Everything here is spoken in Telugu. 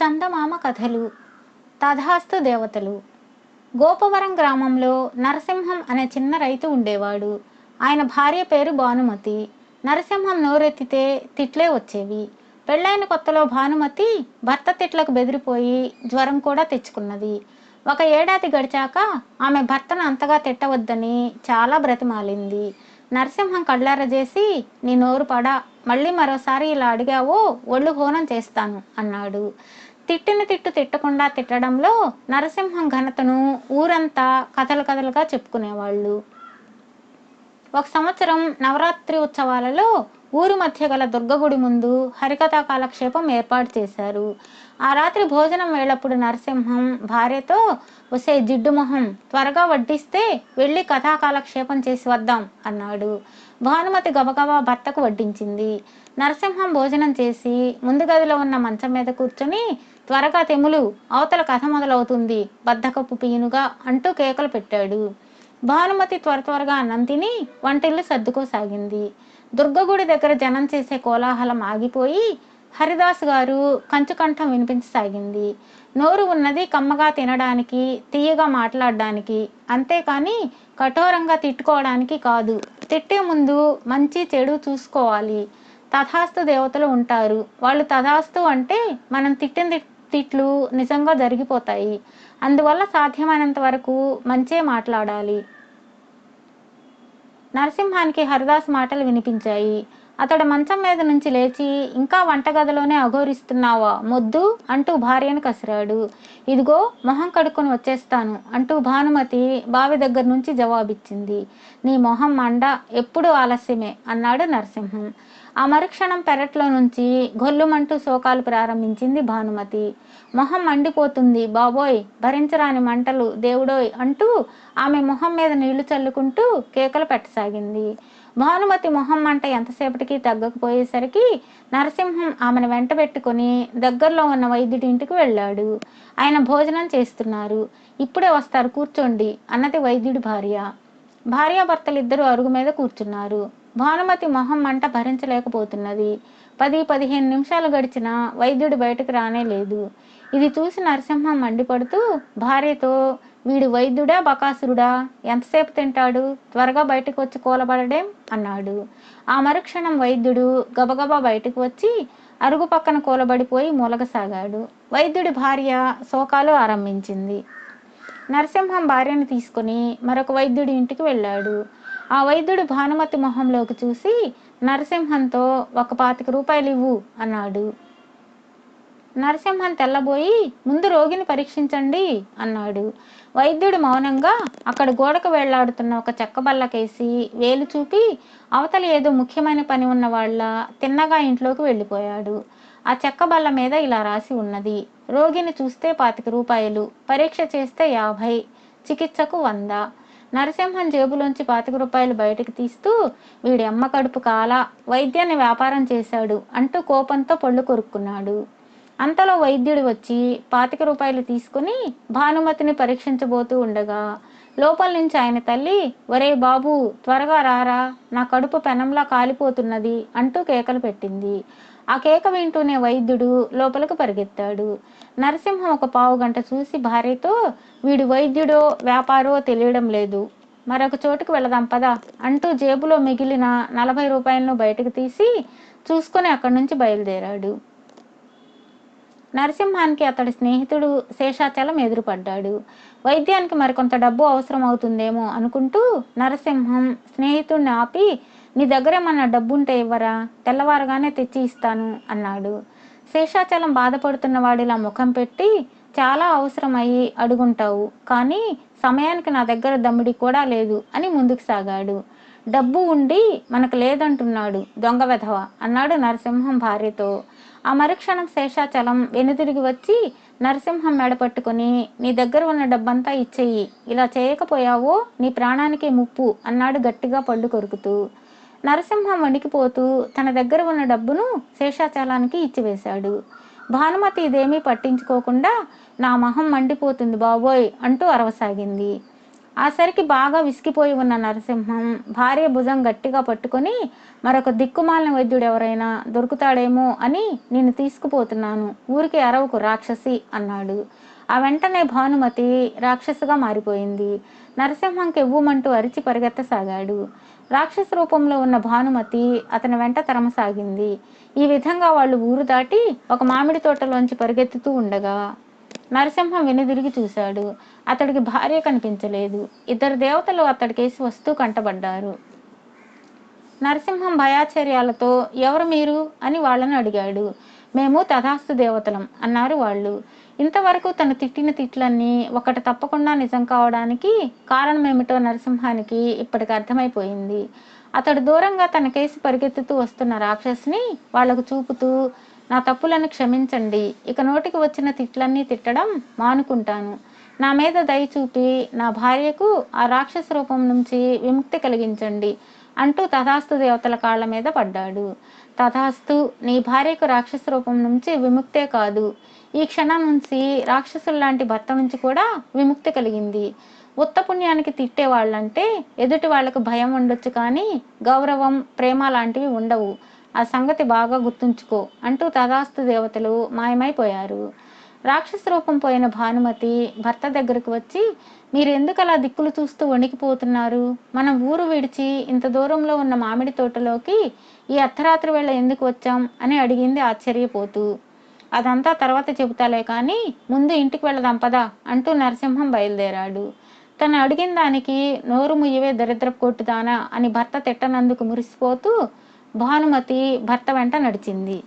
చందమామ కథలు తథాస్తు దేవతలు. గోపవరం గ్రామంలో నరసింహం అనే చిన్న రైతు ఉండేవాడు. ఆయన భార్య పేరు భానుమతి. నరసింహం నోరెత్తితే తిట్లే వచ్చేవి. పెళ్ళైన కొత్తలో భానుమతి భర్త తిట్లకు బెదిరిపోయి జ్వరం కూడా తెచ్చుకున్నది. ఒక ఏడాది గడిచాక ఆమె భర్తను అంతగా తిట్టవద్దని చాలా బ్రతిమాలింది. నరసింహం కళ్ళార చేసి నీ నోరు పడా మళ్ళీ మరోసారి ఇలా అడిగావో ఒళ్ళు హోనం చేస్తాను అన్నాడు. తిట్టిన తిట్టు తిట్టకుండా తిట్టడంలో నరసింహం ఘనతను ఊరంతా కథలు కథలుగా చెప్పుకునేవాళ్ళు. ఒక సంవత్సరం నవరాత్రి ఉత్సవాలలో ఊరి మధ్య గల దుర్గగుడి ముందు హరికథా కాలక్షేపం ఏర్పాటు చేశారు. ఆ రాత్రి భోజనం వేళప్పుడు నరసింహం భార్యతో వసే జిడ్డు మొహం త్వరగా వడ్డిస్తే వెళ్ళి కథా కాలక్షేపం చేసి వద్దాం అన్నాడు. భానుమతి గబగబా భర్తకు వడ్డించింది. నరసింహం భోజనం చేసి ముందు గదిలో ఉన్న మంచం మీద కూర్చొని త్వరగా తెములు అవతల కథ మొదలవుతుంది. బద్దకపు పీనుగా అంటూ కేకలు పెట్టాడు. భానుమతి త్వర త్వరగా అన్నం తిని వంటిల్లు సర్దుకోసాగింది. దుర్గగుడి దగ్గర జనం చేసే కోలాహలం ఆగిపోయి హరిదాస్ గారు కంచుకంఠం వినిపించసాగింది. నోరు ఉన్నది కమ్మగా తినడానికి తీయగా మాట్లాడడానికి. అంతేకాని కఠోరంగా తిట్టుకోవడానికి కాదు. తిట్టే ముందు మంచి చెడు చూసుకోవాలి. తథాస్తు దేవతలు ఉంటారు. వాళ్ళు తథాస్తు అంటే మనం తిట్టిన తిట్- తిట్లు నిజంగా జరిగిపోతాయి. అందువల్ల సాధ్యమైనంత వరకు మంచే మాట్లాడాలి. నరసింహానికి హరిదాస్ మాటలు వినిపించాయి. అతడు మంచం మీద నుంచి లేచి ఇంకా వంటగదిలోనే అఘోరిస్తున్నావా? మొద్దు అంటూ భార్యను కసిరాడు. ఇదిగో మొహం కడుక్కొని వచ్చేస్తాను అంటూ భానుమతి బావి దగ్గర నుంచి జవాబిచ్చింది. నీ మొహం మండ ఎప్పుడూ ఆలస్యమే అన్నాడు నరసింహం. ఆ మరుక్షణం పెరట్లో నుంచి గొల్లుమంటూ శోకాలు ప్రారంభించింది భానుమతి. మొహం మండిపోతుంది బాబోయ్ భరించరాని మంటలు దేవుడోయ్ అంటూ ఆమె మొహం మీద నీళ్ళు చల్లుకుంటూ కేకలు పెట్టసాగింది. భానుమతి మొహం మంట ఎంతసేపటికి తగ్గకపోయేసరికి నరసింహం ఆమెను వెంట పెట్టుకుని దగ్గరలో ఉన్న వైద్యుడి ఇంటికి వెళ్ళాడు. ఆయన భోజనం చేస్తున్నారు. ఇప్పుడే వస్తారు కూర్చోండి అన్నది వైద్యుడి భార్య. భార్యాభర్తలిద్దరూ అరుగు మీద కూర్చున్నారు. భానుమతి మొహం మంట భరించలేకపోతున్నది. పది పదిహేను నిమిషాలు గడిచినా వైద్యుడు బయటకు రానే లేదు. ఇది చూసి నరసింహం మండిపడుతూ భార్యతో వీడు వైద్యుడా బకాసురుడా? ఎంతసేపు తింటాడు? త్వరగా బయటకు వచ్చి కూలబడడేం? అన్నాడు. ఆ మరుక్షణం వైద్యుడు గబగబా బయటకు వచ్చి అరుగు పక్కన కూలబడిపోయి మూలగసాగాడు. వైద్యుడి భార్య శోకాలు ఆరంభించింది. నరసింహం భార్యను తీసుకుని మరొక వైద్యుడి ఇంటికి వెళ్ళాడు. ఆ వైద్యుడు భానుమతి మొహంలోకి చూసి నరసింహంతో ఒక పాతిక రూపాయలు ఇవ్వు అన్నాడు. నరసింహన్ తెల్లబోయి ముందు రోగిని పరీక్షించండి అన్నాడు. వైద్యుడు మౌనంగా అక్కడ గోడకు వెళ్ళాడుతున్న ఒక చెక్క బల్లకేసి వేలు చూపి అవతల ఏదో ముఖ్యమైన పని ఉన్న వాళ్ళ తిన్నగా ఇంట్లోకి వెళ్ళిపోయాడు. ఆ చెక్క బల్ల మీద ఇలా రాసి ఉన్నది రోగిని చూస్తే పాతిక రూపాయలు పరీక్ష చేస్తే యాభై చికిత్సకు వంద. నరసింహన్ జేబులోంచి పాతిక రూపాయలు బయటకు తీస్తూ వీడి అమ్మ కడుపు కాల వైద్యాన్ని వ్యాపారం చేశాడు అంటూ కోపంతో పళ్ళు కొరుక్కున్నాడు. అంతలో వైద్యుడు వచ్చి పాతిక రూపాయలు తీసుకుని భానుమతిని పరీక్షించబోతూ ఉండగా లోపల నుంచి ఆయన తల్లి ఒరే బాబు త్వరగా రారా నా కడుపు పెనంలా కాలిపోతున్నది అంటూ కేకలు పెట్టింది. ఆ కేక వింటూనే వైద్యుడు లోపలికి పరిగెత్తాడు. నరసింహం ఒక పావు గంట చూసి భార్యతో వీడు వైద్యుడో వ్యాపారో తెలియడం లేదు. మరొక చోటుకు వెళదాం పదా అంటూ జేబులో మిగిలిన నలభై రూపాయలను బయటకు తీసి చూసుకొని అక్కడి నుంచి బయలుదేరాడు. నరసింహానికి అతడి స్నేహితుడు శేషాచలం ఎదురుపడ్డాడు. వైద్యానికి మరికొంత డబ్బు అవసరం అవుతుందేమో అనుకుంటూ నరసింహం స్నేహితుడిని ఆపి నీ దగ్గర ఏమన్నా డబ్బుంటే ఇవ్వరా? తెల్లవారుగానే తెచ్చి ఇస్తాను అన్నాడు. శేషాచలం బాధపడుతున్న వాడిలా ముఖం పెట్టి చాలా అవసరమయ్యి అడుగుంటావు కానీ సమయానికి నా దగ్గర దమ్మిడి కూడా లేదు అని ముందుకు సాగాడు. డబ్బు ఉండి మనకు లేదంటున్నాడు. దొంగ వెధవ అన్నాడు నరసింహం భార్యతో. ఆ మరుక్షణం శేషాచలం వెనుతిరిగి వచ్చి నరసింహం మెడ పట్టుకుని నీ దగ్గర ఉన్న డబ్బంతా ఇచ్చేయి. ఇలా చేయకపోయావో నీ ప్రాణానికి ముప్పు అన్నాడు గట్టిగా పళ్ళు కొరుకుతూ. నరసింహం వణికిపోతూ తన దగ్గర ఉన్న డబ్బును శేషాచలానికి ఇచ్చివేశాడు. భానుమతి ఇదేమీ పట్టించుకోకుండా నా మొహం మండిపోతుంది బాబోయ్ అంటూ అరవసాగింది. ఆసరికి బాగా విసిగిపోయి ఉన్న నరసింహం భార్య భుజం గట్టిగా పట్టుకొని మరొక దిక్కుమాలిన వైద్యుడు ఎవరైనా దొరుకుతాడేమో అని నేను తీసుకుపోతున్నాను. ఊరికి అరవకు రాక్షసి అన్నాడు. ఆ వెంటనే భానుమతి రాక్షసుగా మారిపోయింది. నరసింహంకి ఎవ్వుమంటూ అరిచి పరిగెత్తసాగాడు. రాక్షస రూపంలో ఉన్న భానుమతి అతని వెంట తరమసాగింది. ఈ విధంగా వాళ్ళు ఊరు దాటి ఒక మామిడి తోటలోంచి పరిగెత్తుతూ ఉండగా నరసింహం వెనుదిరిగి చూశాడు. అతడికి భార్య కనిపించలేదు. ఇద్దరు దేవతలు అతడికేసి వస్తూ కంటబడ్డారు. నరసింహం భయాచర్యాలతో ఎవరు మీరు? అని వాళ్ళని అడిగాడు. మేము తథాస్తు దేవతలం అన్నారు వాళ్ళు. ఇంతవరకు తను తిట్టిన తిట్లన్నీ ఒకటి తప్పకుండా నిజం కావడానికి కారణమేమిటో నరసింహానికి ఇప్పటికి అర్థమైపోయింది. అతడు దూరంగా తన కేసి పరిగెత్తుతూ వస్తున్న రాక్షసుని వాళ్ళకు చూపుతూ నా తప్పులను క్షమించండి. ఇక నోటికి వచ్చిన తిట్లన్నీ తిట్టడం మానుకుంటాను. నా మీద దయ చూపి నా భార్యకు ఆ రాక్షస రూపం నుంచి విముక్తి కలిగించండి అంటూ తథాస్తు దేవతల కాళ్ళ మీద పడ్డాడు. తథాస్తు నీ భార్యకు రాక్షస రూపం నుంచి విముక్తే కాదు. ఈ క్షణం నుంచి రాక్షసుల లాంటి భర్త నుంచి కూడా విముక్తి కలిగింది. ఉత్త పుణ్యానికి తిట్టే వాళ్ళంటే ఎదుటి వాళ్ళకు భయం ఉండొచ్చు కానీ గౌరవం ప్రేమ లాంటివి ఉండవు. ఆ సంగతి బాగా గుర్తుంచుకో అంటూ తదాస్తు దేవతలు మాయమైపోయారు. రాక్షస రూపం పోయిన భానుమతి భర్త దగ్గరకు వచ్చి మీరెందుకు అలా దిక్కులు చూస్తూ వణికిపోతున్నారు? మనం ఊరు విడిచి ఇంత దూరంలో ఉన్న మామిడి తోటలోకి ఈ అర్ధరాత్రి వేళ ఎందుకు వచ్చాం? అని అడిగింది ఆశ్చర్యపోతూ. అదంతా తర్వాత చెబుతాలే కానీ ముందు ఇంటికి వెళదాం పదా అంటూ నరసింహం బయలుదేరాడు. తను అడిగిన దానికి నోరు ముయ్యవే దరిద్రపు కొట్టుదానా అని భర్త తిట్టనందుకు మురిసిపోతూ భానుమతి భర్త వెంట నడిచింది.